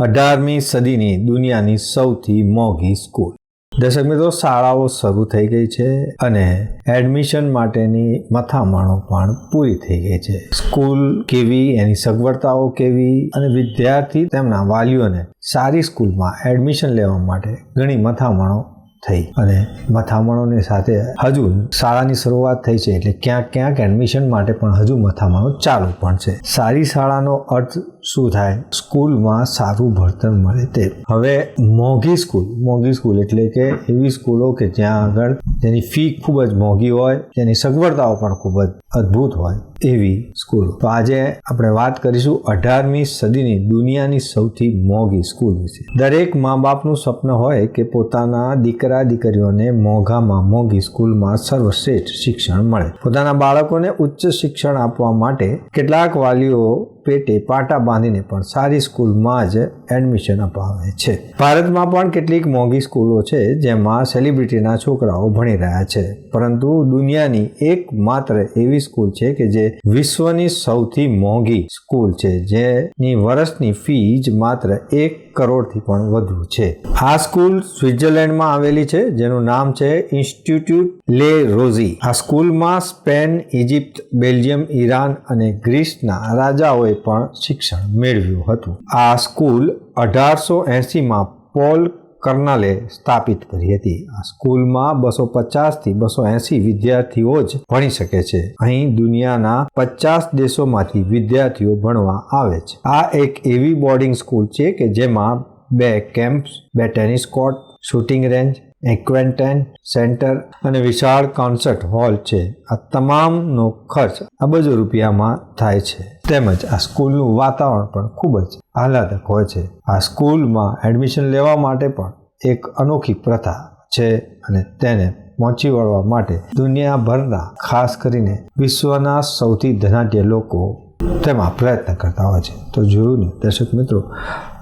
અઢારમી સદીની દુનિયાની સૌથી મોંઘી સ્કૂલ. દર્શક મિત્રો, શાળાઓ શરૂ થઈ ગઈ છે અને એડમિશન માટેની મથામણો પણ પૂરી થઈ ગઈ છે. સ્કૂલ કેવી, એની સગવડતાઓ કેવી અને વિદ્યાર્થી તેમના વાલીઓને સારી સ્કૂલમાં એડમિશન લેવા માટે ઘણી મથામણો થઈ. અને મથામણોની સાથે હજુ શાળાની શરૂઆત થઈ છે એટલે ક્યાંક ક્યાંક એડમિશન માટે પણ હજુ મથામણો ચાલુ પણ છે. સારી શાળાનો અર્થ શું થાય? સ્કૂલમાં સારું ભણતર મળે તે. હવે મોંઘી સ્કૂલ. મોંઘી સ્કૂલ એટલે કે એવી સ્કૂલો કે જ્યાં આગળ તેની ફી ખૂબ જ મોંઘી હોય તેની સગવડતાઓ પણ ખૂબ જ અદ્ભુત હોય એવી સ્કૂલો તો આજે આપણે વાત કરીશું અઢારમી સદીની દુનિયાની સૌથી મોંઘી સ્કૂલ વિશે. દરેક મા બાપનું સ્વપ્ન હોય કે પોતાના દીકરા, દીકરીઓને મોંઘામાં મોંઘી સ્કૂલમાં સર્વશ્રેષ્ઠ શિક્ષણ મળે. પોતાના બાળકોને ઉચ્ચ શિક્ષણ આપવા માટે કેટલાક વાલીઓ પેટે પાટા બાંધીને પણ સારી સ્કૂલમાં જ એડમિશન અપાવે છે. ભારતમાં પણ કેટલીક મોંઘી સ્કૂલો છે જેમાં સેલિબ્રિટીના છોકરાઓ ભણી રહ્યા છે. પરંતુ દુનિયાની એક માત્ર એવી સ્કૂલ છે કે જે વિશ્વની સૌથી મોંઘી સ્કૂલ છે, જેની વર્ષની ફી જ માત્ર એક કરોડથી પણ વધુ છે. આ સ્કૂલ સ્વિટ્ઝરલેન્ડમાં આવેલી છે, જેનું નામ છે ઇન્સ્ટિટ્યૂટ લે રોઝી. આ સ્કૂલમાં સ્પેન ઇજિપ્ત બેલ્જિયમ, ઈરાન અને ગ્રીસના રાજાઓએ પણ શિક્ષણ મેળવ્યું હતું. આ સ્કૂલ અઢારસો એંસીમાં પોલ કર્નાલે સ્થાપિત કરી હતી. આ સ્કૂલમાં બસો પચાસથી બસો એંસી વિદ્યાર્થીઓ જ ભણી શકે છે. અહીં દુનિયાના પચાસ દેશોમાંથી વિદ્યાર્થીઓ ભણવા આવે છે. આ એક એવી બોર્ડિંગ સ્કૂલ છે કે જેમાં બે કેમ્પ્સ, બે ટેનિસ કોર્ટ, શૂટિંગ રેન્જ એક્વેન્ટેન સેન્ટર અને વિશાળ કોન્સર્ટ હોલ છે. આ તમામનો ખર્ચ અબજો રૂપિયામાં થાય છે. તેમજ આ સ્કૂલનું વાતાવરણ પણ ખૂબ જ આહલાદક હોય છે. આ સ્કૂલમાં એડમિશન લેવા માટે પણ એક અનોખી પ્રથા છે અને તેને પહોંચી વળવા માટે દુનિયાભરના ખાસ કરીને વિશ્વના સૌથી ધનાઢ્ય લોકો તેમાં પ્રયત્ન કરતા હોય છે. તો જોયું ને, દર્શક મિત્રો,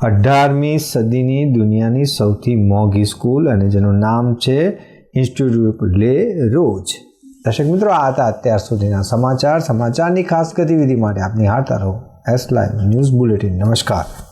અઢારમી સદીની દુનિયાની સૌથી મોંઘી સ્કૂલ અને જેનું નામ છે ઇન્સ્ટિટ્યૂટ લે રોજ દર્શક મિત્રો, આ હતા અત્યાર સુધીના સમાચાર. સમાચારની ખાસ ગતિવિધિ માટે આપની હારતા રહો. એસ લાઈવ ન્યૂઝ બુલેટિન નમસ્કાર.